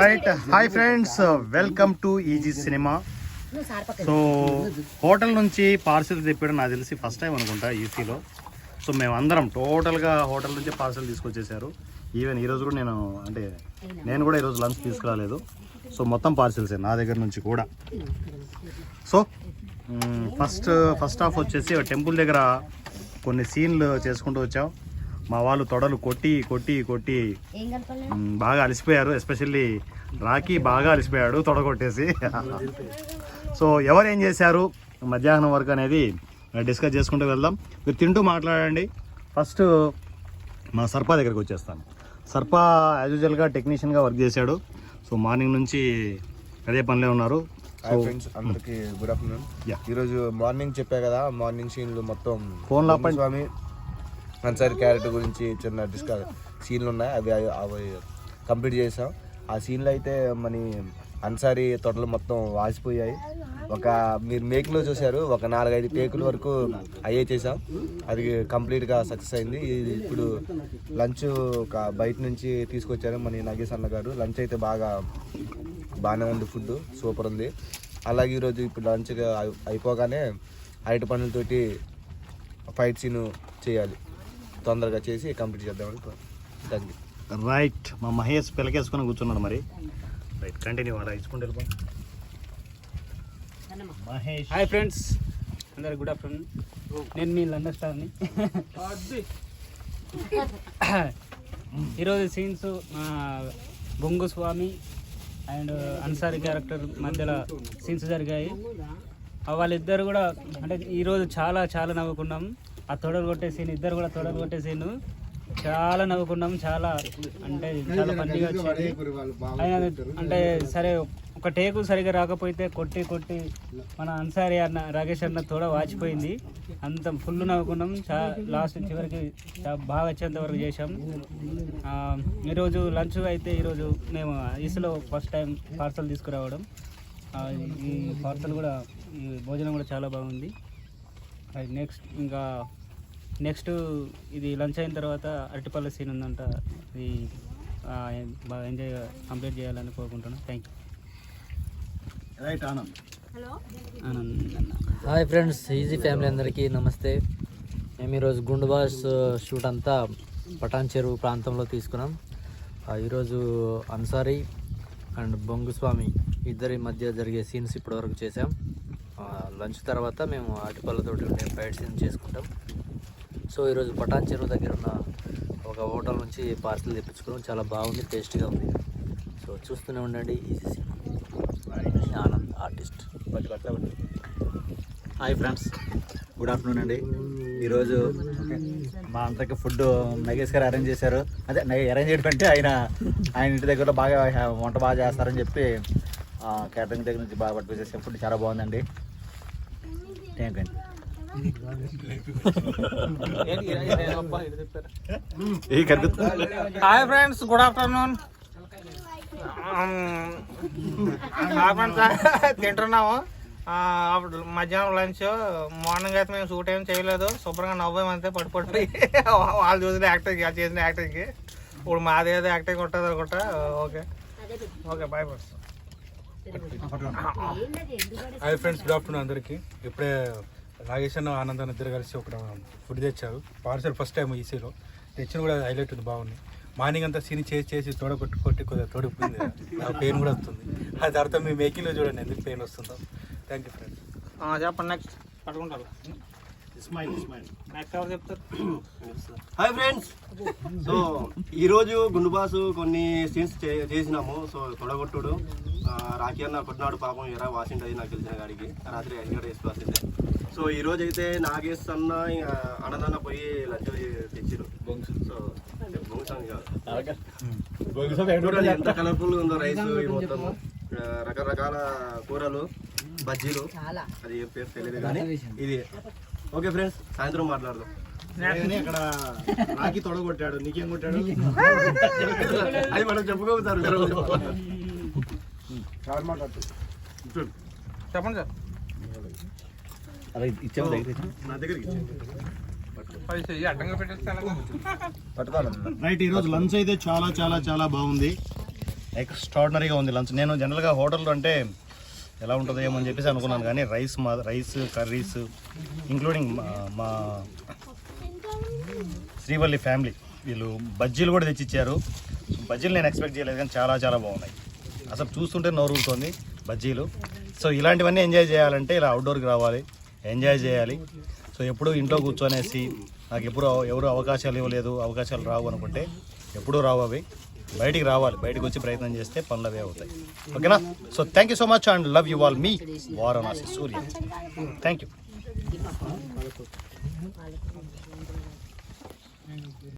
Right hi friends welcome to easy cinema so hotel నుంచి parcel తెప్పాడు నాకు తెలిసి ఫస్ట్ టైం అనుకుంటా ఈసీలో సో మేమందరం టోటల్గా హోటల్ నుంచి పార్సిల్ తీసుకొచ్చేసారు ఈవెన్ ఈరోజు కూడా నేను అంటే నేను కూడా ఈరోజు లంచ్ తీసుకురాలేదు. సో మొత్తం పార్సిల్సే నా దగ్గర నుంచి కూడా. సో ఫస్ట్ ఫస్ట్ హాఫ్ వచ్చేసి టెంపుల్ దగ్గర కొన్ని సీన్లు చేసుకుంటూ వచ్చాం. మా వాళ్ళు తొడలు కొట్టి కొట్టి కొట్టి బాగా అలసిపోయారు. ఎస్పెషల్లీ రాకీ బాగా అలసిపోయాడు తొడ కొట్టేసి సో ఎవరు ఏం చేశారు? మధ్యాహ్నం వరకు అనేది డిస్కస్ చేసుకుంటూ వెళ్దాం. మీరు తింటూ మాట్లాడండి. ఫస్ట్ మా సర్పా దగ్గరికి వచ్చేస్తాను. సర్పా యాజ్ యూజువల్గా టెక్నీషియన్గా వర్క్ చేశాడు. సో మార్నింగ్ నుంచి అదే పనిలో ఉన్నారు. ఫ్రెండ్స్ అందరికి గుడ్ ఆఫ్టర్నూన్. ఈరోజు మార్నింగ్ చెప్పా కదా మార్నింగ్ సీన్లు మొత్తం Phone లో ఆపండి. స్వామి. అన్సారి క్యారెక్టర్ గురించి చిన్న డిస్కస్ సీన్లు ఉన్నాయి అవి అవి కంప్లీట్ చేసాం. ఆ సీన్లో అయితే మన అన్సారీ తొడలు మొత్తం వాసిపోయాయి. ఒక మీరు మేక్లో చూశారు ఒక నాలుగైదు టేకుల వరకు అయ్యే చేసాం. అది కంప్లీట్గా సక్సెస్ అయింది. ఇప్పుడు లంచ్ ఒక బయట నుంచి తీసుకొచ్చారు మన నగేష్ అన్న గారు. లంచ్ అయితే బాగా బాగానే ఉంది ఫుడ్ సూపర్ ఉంది. అలాగే ఈరోజు ఇప్పుడు లంచ్ అయిపోగానే అరటి పనులతోటి ఫైట్ సీన్ చేయాలి. తొందరగా చేసి కంప్లీట్ చేద్దామని రైట్ మా మహేష్ పిలకేసుకొని కూర్చున్నాడు మరి. రైట్ కంటిన్యూ అలా ఇచ్చుకుంటూ వెళ్ళిపో. మహేష్. Hi friends. అందరికి గుడ్ ఆఫ్టర్నూన్. నేను మీ లండన్ స్టార్ని. ఈరోజు scenes Bongu Swami and Ansari character మధ్యలో సీన్స్ జరిగాయి. వాళ్ళిద్దరు కూడా అంటే ఈరోజు చాలా చాలా నవ్వుకున్నాం. ఆ తొడలు కొట్టే సీన్ ఇద్దరు కూడా తొడలు కొట్టే సీన్. చాలా నవ్వుకున్నాం చాలా అంటే చాలా పండుగ వచ్చింది. అంటే సరే ఒక టేకు సరిగా రాకపోతే కొట్టి కొట్టి మన అన్సారీ అన్న రాకేష్ అన్న తోడ వాచిపోయింది. అంత ఫుల్ నవ్వుకున్నాం. చా లాస్ట్ చివరికి బాగా వచ్చేంత వరకు చేసాం ఈరోజు లంచ్ అయితే ఈరోజు మేము ఈసులో ఫస్ట్ టైం పార్సల్ తీసుకురావడం. ఈ పార్సల్ కూడా ఈ భోజనం కూడా చాలా బాగుంది. నెక్స్ట్ ఇంకా నెక్స్ట్ ఇది లంచ్ అయిన తర్వాత అరటిపల్ల సీన్ ఉందంట. ఇది బాగా ఎంజాయ్ కంప్లీట్ చేయాలని కోరుకుంటున్నాను. Thank you right Anand Anand అన్న హాయ్ ఫ్రెండ్స్ ఈజీ ఫ్యామిలీ అందరికీ నమస్తే. మేము ఈరోజు గుండు బాస్ షూట్ అంతా పటాన్ చెరువు ప్రాంతంలో తీసుకున్నాం. ఆ, ఈరోజు అన్సారీ అండ్ బొంగు స్వామి ఇద్దరి మధ్య జరిగే సీన్స్ ఇప్పటివరకు చేసాం లంచ్ తర్వాత మేము అటుపల్లతోటి ఉండే ఫైట్ సీన్ చేసుకుంటాం. సో ఈరోజు పటాన్ చెరువు దగ్గర ఉన్న ఒక హోటల్ నుంచి పార్సల్ తెప్పించుకున్నాం. చాలా బాగుంది టేస్టీగా ఉంది. సో చూస్తూనే ఉండండి easy cinema. Anand artist hi friends good afternoon అండి. ఈరోజు మా అందరికి ఫుడ్ నగేష్ గారు అరేంజ్ చేశారు. అదే అరేంజ్ చేయడం అంటే ఆయన ఆయన ఇంటి దగ్గర బాగా వంట బాగా చేస్తారని చెప్పి క్యాటరింగ్ దగ్గర నుంచి బాగా పట్టుకొచ్చేసే. ఫుడ్ చాలా బాగుందండి. థ్యాంక్ యూ అండి హాయ్ ఫ్రెండ్స్ గుడ్ ఆఫ్టర్నూన్. తింటున్నాము. ఆ, అప్పుడు మధ్యాహ్నం లంచ్ మార్నింగ్ అయితే మేము షూట్ ఏం చేయలేదు. శుభ్రంగా నవ్వామంతే పడి పడి వాళ్ళు చూసిన యాక్టింగ్ చేసిన యాక్టింగ్కి. ఇప్పుడు మాది ఏదో యాక్టింగ్ ఉంటుంది అనుకుంటా. Okay. Okay bye friends hi friends good afternoon అందరికీ. ఇప్పుడే నాగేశ్ అన్న ఆనంద్ ఇద్దరు కలిసి ఒక ఫుడ్ తెచ్చారు. పార్సల్ ఫస్ట్ టైం ఈసీలో. తెచ్చిన కూడా హైలైట్ ఉంది బాగుంది. మార్నింగ్ అంతా సీని చేసి చేసి తోడ కొట్టి కొట్టి కొద్దిగా తోడిపోయింది. నాకు పెయిన్ కూడా వస్తుంది. అది తర్వాత మీ మేకింగ్లో చూడండి ఎందుకు పెయిన్ వస్తుందో. థ్యాంక్ యూ ఫ్రెండ్స్ చెప్పండి నెక్స్ట్ పట్టుకుంటారు. Ismail Ismail hi friends so ఈరోజు గుండుబాసు కొన్ని సీన్స్ చేసినాము. సో తొడగొట్టుడు రాఖీ అన్న కొట్టినాడు పాపం ఎరా వాసింటది నాకు తెలిసిన గాడికి రాత్రి ఐదు గంటల వేసి వాసిందే సో ఈ రోజు అయితే నాగేష్ అన్న ఇంకా ఆనందన్న పోయి లంచ్ తెచ్చిరు సో కాదు. చూడండి ఎంత కలర్ఫుల్ ఉందో రైస్ మొత్తం రకరకాల కూరలు బజ్జీలు. అది ఏం పేరు తెలియదు కానీ ఇది ఓకే ఫ్రెండ్స్ సాయంత్రం మాట్లాడదాం. అక్కడ రాకి తొడగొట్టాడు నీకేం కొట్టాడు? అది మనం చెప్పుకోతారు చెప్పండి సార్. అలా ఇచ్చాము దగ్గర నా దగ్గరికి? పట్టుకోవాలి. రైట్ ఈరోజు లంచ్ అయితే చాలా చాలా చాలా బాగుంది. ఎక్స్ట్రాడినరీగా ఉంది లంచ్. నేను జనరల్గా హోటల్లో అంటే ఎలా ఉంటుందో ఏమో అని చెప్పేసి అనుకున్నాను. కానీ రైస్ మా రైస్ కర్రీస్ ఇంక్లూడింగ్ మా శ్రీవల్లి ఫ్యామిలీ వీళ్ళు బజ్జీలు కూడా తెచ్చిచ్చారు. బజ్జీలు నేను ఎక్స్పెక్ట్ చేయలేదు కానీ చాలా చాలా బాగున్నాయి. అసలు చూస్తుంటే నోరుతుంది బజ్జీలు. సో ఇలాంటివన్నీ ఎంజాయ్ చేయాలంటే ఇలా అవుట్డోర్కి రావాలి. ఎంజాయ్ చేయాలి. సో ఎప్పుడు ఇంట్లో కూర్చొనేసి నాకు ఎప్పుడు ఎవరు అవకాశాలు ఇవ్వలేదు అవకాశాలు రావు అనుకుంటే ఎప్పుడూ రావు అవి. బయటికి రావాలి బయటకు వచ్చి ప్రయత్నం చేస్తే పనులవే అవుతాయి. ఓకేనా? So thank you so much and love you all me Varanasi Surya. Thank you